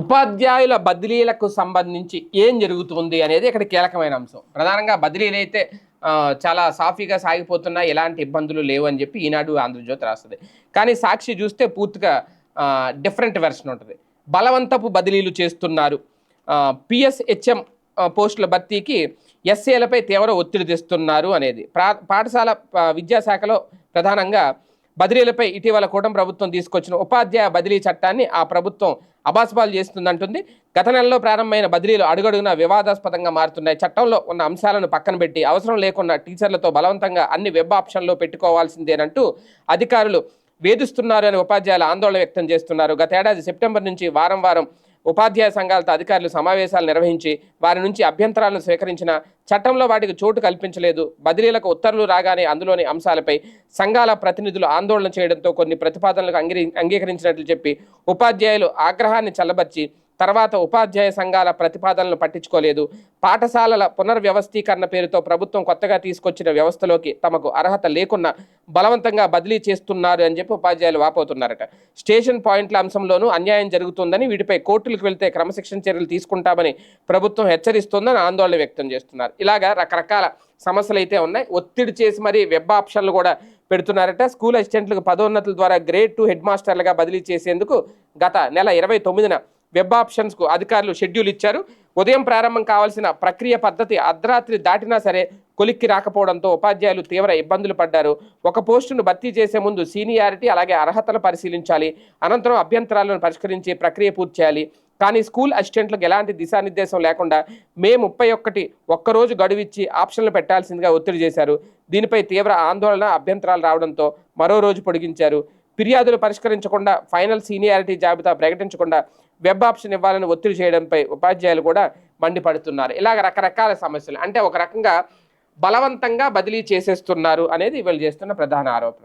ఉపాధ్యాయుల బదిలీలకు సంబంధించి ఏం జరుగుతుంది అనేది ఇక్కడ కీలకమైన అంశం. ప్రధానంగా బదిలీలు అయితే చాలా సాఫీగా సాగిపోతున్నాయి ఎలాంటి ఇబ్బందులు లేవు అని చెప్పి ఈనాడు ఆంధ్రజ్యోతి రాస్తుంది. కానీ సాక్షి చూస్తే పూర్తిగా డిఫరెంట్ వెర్షన్ ఉంటుంది. బలవంతపు బదిలీలు చేస్తున్నారు. పిఎస్హెచ్ఎం పోస్టుల భర్తీకి ఎస్ఏలపై తీవ్ర ఒత్తిడి తెస్తున్నారు అనేది. ప్రా పాఠశాల విద్యాశాఖలో ప్రధానంగా బదిలీలపై ఇటీవల కూటమి ప్రభుత్వం తీసుకొచ్చిన ఉపాధ్యాయ బదిలీ చట్టాన్ని ఆ ప్రభుత్వం అబాస్పాలు చేస్తుందంటుంది. గత నెలలో ప్రారంభమైన బదిలీలు అడుగడుగునా వివాదాస్పదంగా మారుతున్నాయి. చట్టంలో ఉన్న అంశాలను పక్కన పెట్టి అవసరం లేకుండా టీచర్లతో బలవంతంగా అన్ని వెబ్ ఆప్షన్లో పెట్టుకోవాల్సిందేనంటూ అధికారులు వేధిస్తున్నారు అని ఉపాధ్యాయులు ఆందోళన వ్యక్తం చేస్తున్నారు. గతేడాది సెప్టెంబర్ నుంచి వారం వారం ఉపాధ్యాయ సంఘాలతో అధికారులు సమావేశాలు నిర్వహించి వారి నుంచి అభ్యంతరాలను స్వీకరించిన చట్టంలో వాటికి చోటు కల్పించలేదు. బదిలీలకు ఉత్తర్వులు రాగానే అందులోని అంశాలపై సంఘాల ప్రతినిధులు ఆందోళన చేయడంతో కొన్ని ప్రతిపాదనలకు అంగీ అంగీకరించినట్లు చెప్పి ఉపాధ్యాయులు ఆగ్రహాన్ని చల్లబర్చి తర్వాత ఉపాధ్యాయ సంఘాల ప్రతిపాదనలు పట్టించుకోలేదు. పాఠశాలల పునర్వ్యవస్థీకరణ పేరుతో ప్రభుత్వం కొత్తగా తీసుకొచ్చిన వ్యవస్థలోకి తమకు అర్హత లేకున్నా బలవంతంగా బదిలీ చేస్తున్నారు అని చెప్పి ఉపాధ్యాయులు వాపోతున్నారట. స్టేషన్ పాయింట్ల అంశంలోనూ అన్యాయం జరుగుతుందని వీటిపై కోర్టులకు వెళ్తే క్రమశిక్షణ చర్యలు తీసుకుంటామని ప్రభుత్వం హెచ్చరిస్తోందని ఆందోళన వ్యక్తం చేస్తున్నారు. ఇలాగా రకరకాల సమస్యలు అయితే ఉన్నాయి. ఒత్తిడి చేసి మరి వెబ్ ఆప్షన్లు కూడా పెడుతున్నారట. స్కూల్ అసిస్టెంట్లకు పదోన్నతుల ద్వారా గ్రేడ్ టూ హెడ్ మాస్టర్లుగా బదిలీ చేసేందుకు గత నెల ఇరవై తొమ్మిదిన వెబ్ ఆప్షన్స్కు అధికారులు షెడ్యూల్ ఇచ్చారు. ఉదయం ప్రారంభం కావాల్సిన ప్రక్రియ పద్ధతి అర్ధరాత్రి దాటినా సరే కొలిక్కి రాకపోవడంతో ఉపాధ్యాయులు తీవ్ర ఇబ్బందులు పడ్డారు. ఒక పోస్టును భర్తీ చేసే ముందు సీనియారిటీ అలాగే అర్హతలు పరిశీలించాలి. అనంతరం అభ్యంతరాలను పరిష్కరించి ప్రక్రియ పూర్తి చేయాలి. కానీ స్కూల్ అసిస్టెంట్లకు ఎలాంటి దిశానిర్దేశం లేకుండా మే ముప్పై ఒక్కటి ఒక్కరోజు గడువిచ్చి ఆప్షన్లు పెట్టాల్సిందిగా ఒత్తిడి చేశారు. దీనిపై తీవ్ర ఆందోళన అభ్యంతరాలు రావడంతో మరో రోజు పొడిగించారు. ఫిర్యాదులు పరిష్కరించకుండా ఫైనల్ సీనియారిటీ జాబితా ప్రకటించకుండా వెబ్ ఆప్షన్ ఇవ్వాలని ఒత్తిడి చేయడంపై ఉపాధ్యాయులు కూడా మండిపడుతున్నారు. ఇలాగ రకరకాల సమస్యలు. అంటే ఒక రకంగా బలవంతంగా బదిలీ చేసేస్తున్నారు అనేది వీళ్ళు చేస్తున్న ప్రధాన ఆరోపణ.